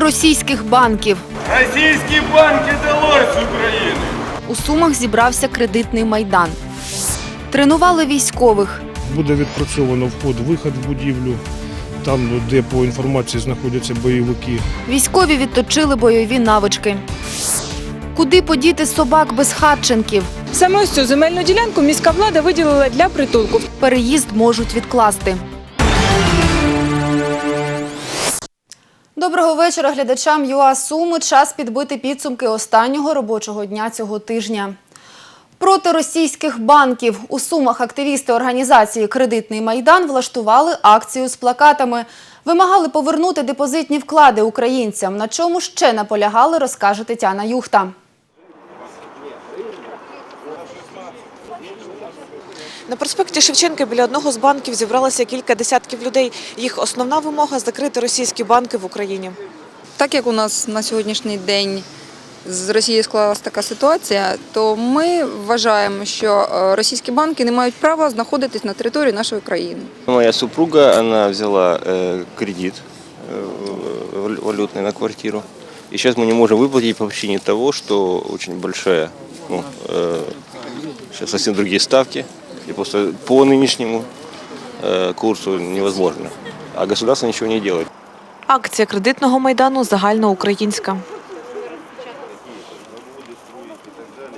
російських банків. Российские банки долой с Украины. У Сумах зібрався кредитний майдан. Тренували військових. Буде відпрацьовано вход-виход в будівлю, там, де по інформації знаходяться бойовики. Військові відточили бойові навички. Куди подіти собак безхатченків? Саме ось цю земельну ділянку міська влада виділила для притулку. Переїзд можуть відкласти. Доброго вечора глядачам ЮА Суми. Час підбити підсумки останнього робочого дня цього тижня. Проти російських банків у Сумах активісти організації Кредитний майдан влаштували акцію з плакатами. Вимагали повернути депозитні вклади українцям. На чому ще наполягали, розкаже Тетяна Юхта. На проспекті Шевченка біля одного з банків зібралося кілька десятків людей. Їх основна вимога закрити російські банки в Україні. Так як у нас на сьогоднішній день з Росією склалася така ситуація, то ми вважаємо, що е, російські банки не мають права знаходитись на території нашої країни. Моя супруга, она взяла э, кредит э, вал- валютный на квартиру. И сейчас мы не можем выплатить по причине того, что очень большая, ну, э, сейчас совсем другие ставки. И просто по нынешнему э, курсу невозможно. А государство ничего не делает. Акція кредитного майдану загальноукраїнська.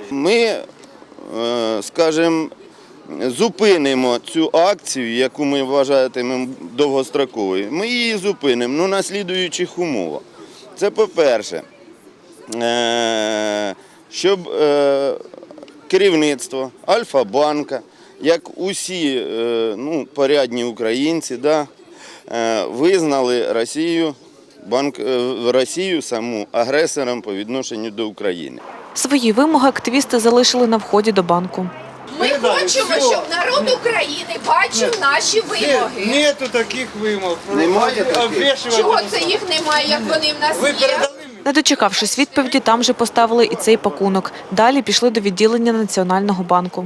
Ми, е, скажімо, зупинимо цю акцію, яку ми вважатимемо довгостроковою. Ми її зупинимо ну, на слідуючих умовах. Це по-перше, е, щоб е, керівництво Альфа-банка, як усі е, ну, порядні українці, да, е, визнали Росію, банк, е, Росію саму агресором по відношенню до України. Свої вимоги активісти залишили на вході до банку. Ми хочемо, щоб народ України бачив наші вимоги. Нету таких вымов. Немає таких? Чого це їх немає, як вони в нас є? Не дочекавшись відповіді, там же поставили і цей пакунок. Далі пішли до відділення Національного банку.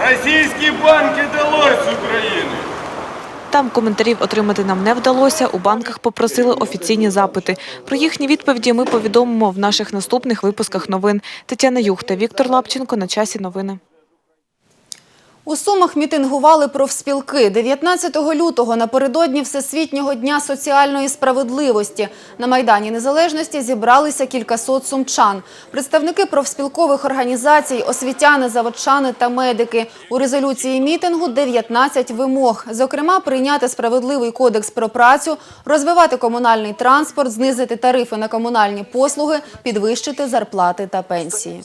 Российские банки долой с Украины. Там коментарів отримати нам не вдалося. У банках попросили офіційні запити. Про їхні відповіді ми повідомимо в наших наступних випусках новин. Тетяна Юхта, Віктор Лапченко. На часі новини. У Сумах мітингували профспілки. 19 лютого напередодні Всесвітнього дня соціальної справедливості на Майдані Незалежності зібралися кількасот сумчан. Представники профспілкових організацій, освітяни, заводчани та медики. У резолюції мітингу 19 вимог. Зокрема, прийняти справедливий кодекс про працю, розвивати комунальний транспорт, знизити тарифи на комунальні послуги, підвищити зарплати та пенсії.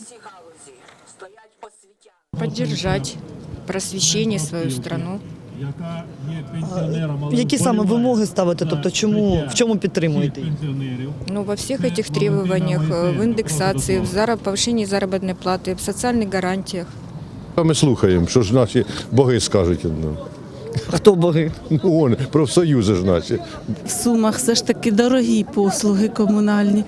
поддержать просвещение свою страну. Які саме вимоги ставите? Тобто, чому в чому підтримуєте їх? Ну, во всех этих требованиях, э, в индексации, в зараб- повышении заработной платы, в социальных гарантиях. А Ми слухаємо, що ж наші боги скажуть нам. Хто боги? Ну, вон, профсоюзи ж наші. В Сумах все ж таки дорогі послуги комунальні.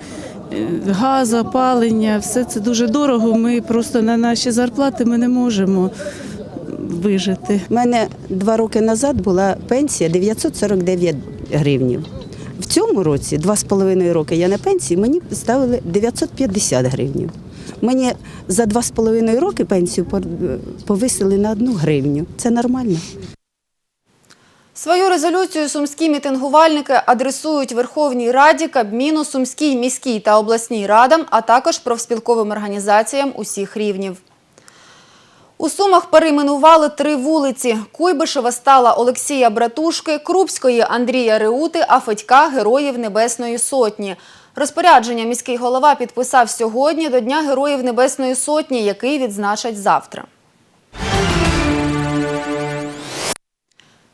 Е, Газ, опалення, все це дуже дорого. Ми просто на наші зарплати ми не можемо вижити. У мене два роки назад була пенсія 949 гривнів. В цьому році, два з половиною роки я на пенсії, мені ставили 950 гривнів. Мені за два з половиною роки пенсію повисили на одну гривню. Це нормально. Свою резолюцію сумські мітингувальники адресують Верховній Раді, Кабміну, Сумській міській та обласній радам, а також профспілковим організаціям усіх рівнів. У Сумах перейменували три вулиці. Куйбишева стала Олексія Братушки, Крупської Андрія Реути, а Федька – Героїв Небесної Сотні. Розпорядження міський голова підписав сьогодні до Дня Героїв Небесної Сотні, який відзначать завтра.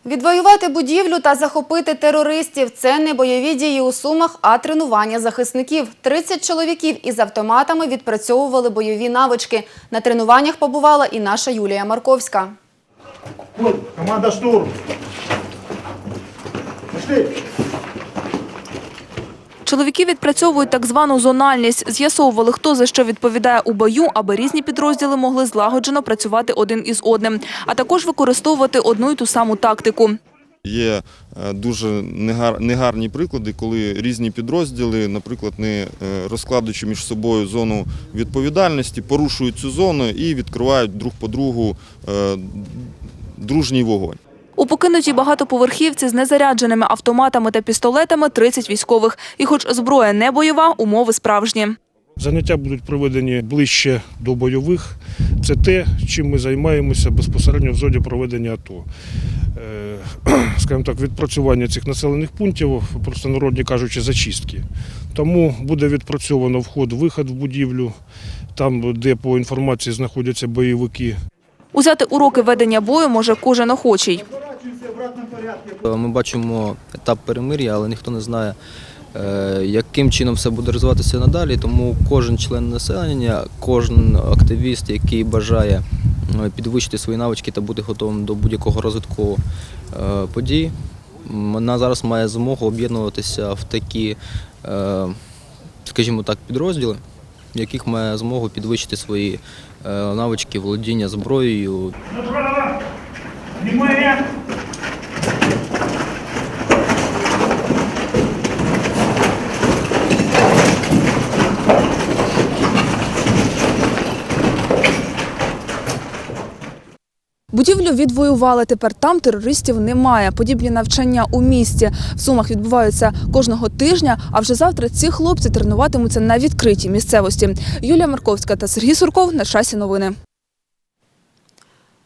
Відвоювати будівлю та захопити терористів – це не бойові дії у Сумах, а тренування захисників. 30 чоловіків із автоматами відпрацьовували бойові навички. На тренуваннях побувала і наша Юлія Марковська. Команда штурм. Пошли. Чоловіки відпрацьовують так звану зональність, з'ясовували, хто за що відповідає у бою, аби різні підрозділи могли злагоджено працювати один із одним, а також використовувати одну й ту саму тактику. Є е, дуже негар- негарні приклади, коли різні підрозділи, наприклад, не е, розкладаючи між собою зону відповідальності, порушують цю зону і відкривають друг по другу е, дружній вогонь. У покинутій багатоповерхівці з незарядженими автоматами та пістолетами 30 військових. І хоч зброя не бойова, умови справжні. Заняття будуть проведені ближче до бойових. Це те, чим ми займаємося безпосередньо в зоні проведення АТО. Е, Скажімо так, відпрацювання цих населених пунктів, просто народні кажучи, зачистки. Тому буде відпрацьовано вход-виход в будівлю, там, де по інформації знаходяться бойовики. Узяти уроки ведення бою може кожен охочий. Ми бачимо етап перемир'я, але ніхто не знає, е, яким чином все буде розвиватися надалі. Тому кожен член населення, кожен активіст, який бажає е, підвищити свої навички та бути готовим до будь-якого розвитку е, подій, вона зараз має змогу об'єднуватися в такі, е, скажімо так, підрозділи, в яких має змогу підвищити свої е, навички володіння зброєю, Будівлю відвоювали. Тепер там терористів немає. Подібні навчання у місті в Сумах відбуваються кожного тижня. А вже завтра ці хлопці тренуватимуться на відкритій місцевості. Юлія Марковська та Сергій Сурков на часі новини.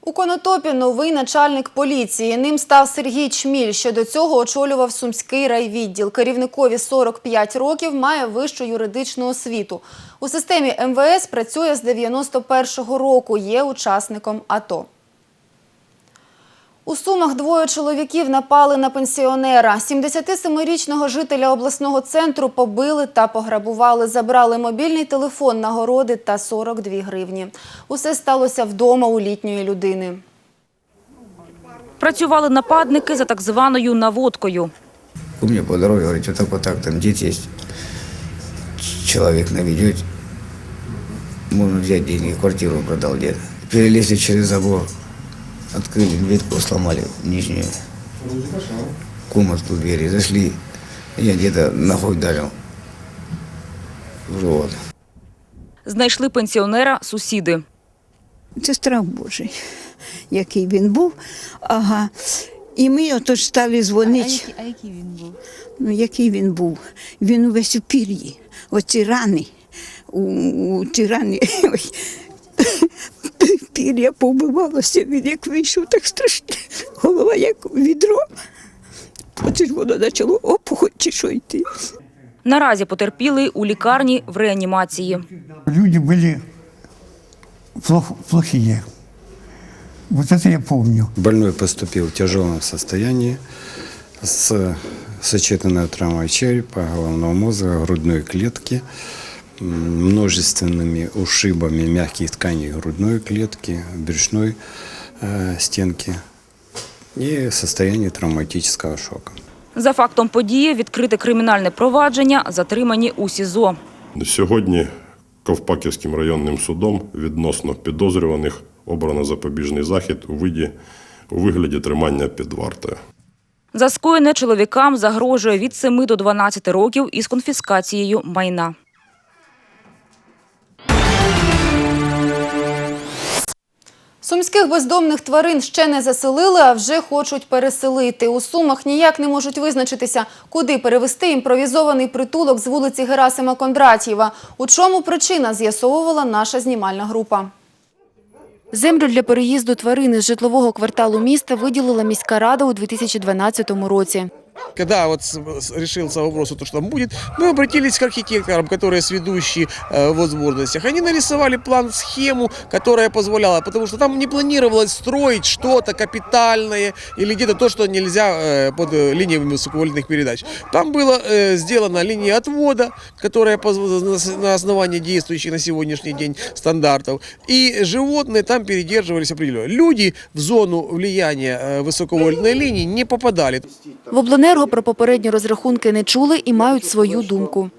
У Конотопі новий начальник поліції. Ним став Сергій Чміль, що до цього очолював Сумський райвідділ. Керівникові 45 років, має вищу юридичну освіту. У системі МВС працює з 91-го року, є учасником АТО. У Сумах двоє чоловіків напали на пенсіонера. 77-річного жителя обласного центру побили та пограбували. Забрали мобільний телефон, нагороди та 42 гривні. Усе сталося вдома у літньої людини. Працювали нападники за так званою наводкою. У меня по дороге, говорит, вот так вот там дети есть. Человек наведет, можно взять деньги, квартиру продал где-то. Через забор, открыли дверку, сломали нижнюю комнатку двери, зашли. Я где-то ногой ударил в живот. Знайшли пенсіонера сусіди. Це страх Божий, який він був. Ага. І ми отож стали дзвонити. А який він був? Ну, який він був? Він увесь у пір'ї. Оці рани. У, у ці рани. Ой. Пір'я повбивалося, він як вийшов, так страшно. Голова як відро. Оце ж воно почало опухоль чи що йти. Наразі потерпілий у лікарні в реанімації. Люди были плох- плохие. Вот это я помню. Больной поступил в тяжелом состоянии с сочетанной травмой черепа, головного мозга, грудной клетки, множественными ушибами мягких тканей грудной клетки, брюшной э, стенки и состояние травматического шока. За фактом події відкрите кримінальне провадження, затримані у СІЗО. Сьогодні Ковпаківським районним судом відносно підозрюваних обрано запобіжний захід у виді у вигляді тримання під вартою. За скоєне чоловікам загрожує від 7 до 12 років із конфіскацією майна. Сумських бездомних тварин ще не заселили, а вже хочуть переселити. У Сумах ніяк не можуть визначитися, куди перевести імпровізований притулок з вулиці Герасима Кондратєва. У чому причина, з'ясовувала наша знімальна група. Землю для переїзду тварин із житлового кварталу міста виділила міська рада у 2012 році. Когда вот с- с- решился вопрос, о том, что там будет, мы обратились к архитекторам, которые сведущие э, в возможностях. Они нарисовали план, схему, которая позволяла, потому что там не планировалось строить что-то капитальное или где-то то, что нельзя э, под э, линиями высоковольтных передач. Там была э, сделана линия отвода, которая поз- на с- на основании действующих на сегодняшний день стандартов. И животные там передерживались определенно. Люди в зону влияния э, высоковольтной линии не попадали. В обленерго про попередні розрахунки не чули і мають свою думку.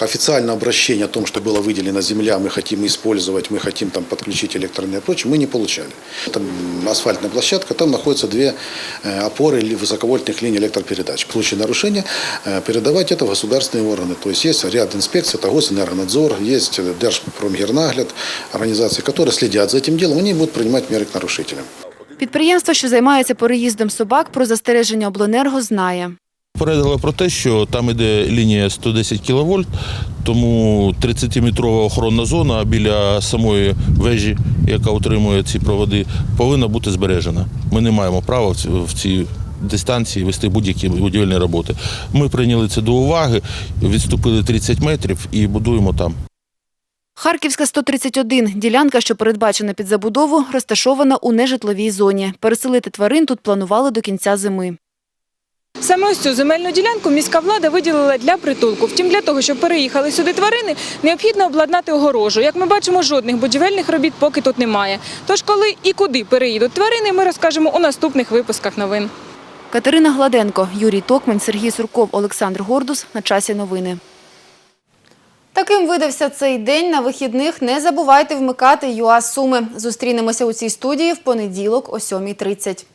Официальное обращение о том, что была выделена земля, мы хотим использовать, мы хотим там подключить электроэнергию и прочее, мы не получали. Там асфальтная площадка, там находятся две э, опоры или высоковольтных линий электропередач. В случае нарушения э, передавать это в государственные органы. То есть есть ряд инспекций, это Госэнергонадзор, есть Держпромгернагляд, организации, которые следят за этим делом, они будут принимать меры к нарушителям. Підприємство, що займається переїздом собак, про застереження обленерго знає. Попередила про те, що там іде лінія 110 кВт, тому 30-метрова охоронна зона біля самої вежі, яка утримує ці проводи, повинна бути збережена. Ми не маємо права в цій дистанції вести будь-які будівельні роботи. Ми прийняли це до уваги, відступили 30 метрів і будуємо там. Харківська 131 – ділянка, що передбачена під забудову, розташована у нежитловій зоні. Переселити тварин тут планували до кінця зими. Саме ось цю земельну ділянку міська влада виділила для притулку. Втім, для того, щоб переїхали сюди тварини, необхідно обладнати огорожу. Як ми бачимо, жодних будівельних робіт поки тут немає. Тож коли і куди переїдуть тварини, ми розкажемо у наступних випусках новин. Катерина Гладенко, Юрій Токмань, Сергій Сурков, Олександр Гордус. На часі новини. Таким видався цей день. На вихідних не забувайте вмикати ЮА Суми. Зустрінемося у цій студії в понеділок о 7.30.